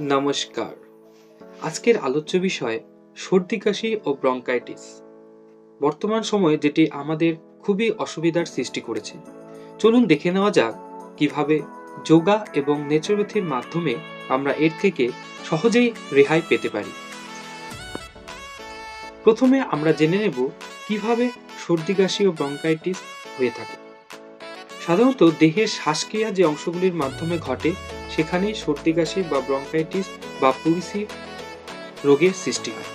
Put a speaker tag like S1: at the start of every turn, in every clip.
S1: নমস্কার। আজকের আলোচ্য বিষয় সর্দি, কাশি ও ব্রঙ্কাইটিস। বর্তমান সময়ে যেটি আমাদের খুবই অসুবিধার সৃষ্টি করেছে। চলুন দেখে নেওয়া যাক কীভাবে যোগা এবং নেচারোপ্যাথির মাধ্যমে আমরা এর থেকে সহজেই রেহাই পেতে পারি। প্রথমে আমরা জেনে নেব কীভাবে সর্দি, কাশি ও ব্রঙ্কাইটিস হয়ে থাকে। সাধারণত দেহের শ্বাসক্রিয়া যে অংশগুলির মাধ্যমে ঘটে, সেখানেই সর্দি, কাশি বা ব্রঙ্কাইটিস বা পুরিসি রোগের সৃষ্টি হয়।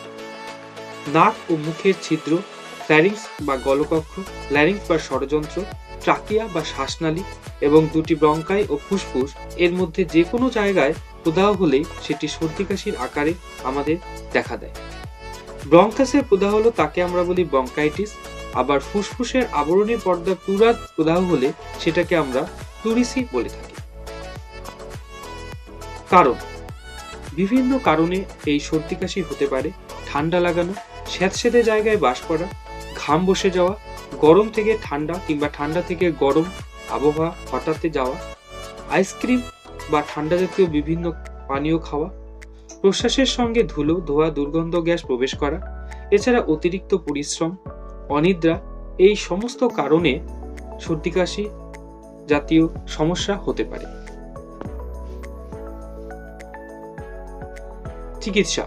S1: নাক ও মুখের ছিদ্র ফ্ল্যারিংস বা গলকক্ষ ল্যারিংস বা ষড়যন্ত্র, ট্রাকিয়া বা শ্বাসনালী এবং দুটি ব্রঙ্কাই ও ফুসফুস এর মধ্যে যে কোনো জায়গায় প্রদাহ হলেই সেটি সর্দি, কাশির আকারে আমাদের দেখা দেয়। ব্রঙ্কাসের প্রদাহ হলো তাকে আমরা বলি ব্রঙ্কাইটিস আবার ফুসফুসের আবরণী পর্দা পুরা প্রদাহ হলে সেটাকে আমরা প্লুরিসি বলে থাকি। কারণ, বিভিন্ন কারণে এই সর্দি কাশি হতে পারে, ঠান্ডা লাগানো, স্যাঁতসেঁতে জায়গায় বাস করা, ঘাম বসে যাওয়া, গরম থেকে ঠান্ডা কিংবা ঠান্ডা থেকে গরম আবহাওয়া হঠাৎ যাওয়া, আইসক্রিম বা ঠান্ডা জাতীয় বিভিন্ন পানীয় খাওয়া, প্রশ্বাসের সঙ্গে ধুলো, ধোয়া, দুর্গন্ধ গ্যাস প্রবেশ করা, এছাড়া অতিরিক্ত পরিশ্রম অনিদ্রা, এই সমস্ত কারণে সর্দি কাশি জাতীয় সমস্যা হতে পারে। চিকিৎসা।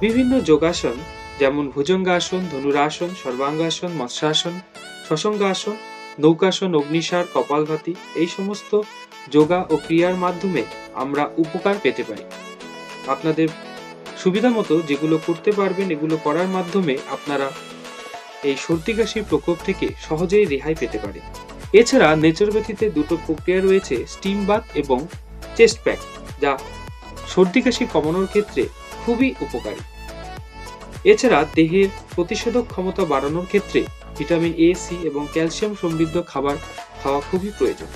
S1: বিভিন্ন যোগাসন, যেমন ভুজঙ্গাসন, ধনুরাসন, সর্বাঙ্গাসন, মৎস্যাসন, শশঙ্গাসন, নৌকাসন, অগ্নিসার, কপালভাতি, এই সমস্ত যোগা ও ক্রিয়ার মাধ্যমে আমরা উপকার পেতে পারি। আপনাদের সুবিধা মতো যেগুলো করতে পারবেন, এগুলো করার মাধ্যমে আপনারা এই সর্দি কাশির প্রকোপ থেকে সহজেই রেহাই পেতে পারে। এছাড়া নেচারোপ্যাথিতে দুটো প্রক্রিয়া রয়েছে, স্টিম বাথ এবং চেস্ট প্যাক, যা সর্দি কাশি কমানোর ক্ষেত্রে খুবই উপকারী। এছাড়া দেহের প্রতিষেধক ক্ষমতা বাড়ানোর ক্ষেত্রে ভিটামিন এ সি এবং ক্যালসিয়াম সমৃদ্ধ খাবার খাওয়া খুবই প্রয়োজন।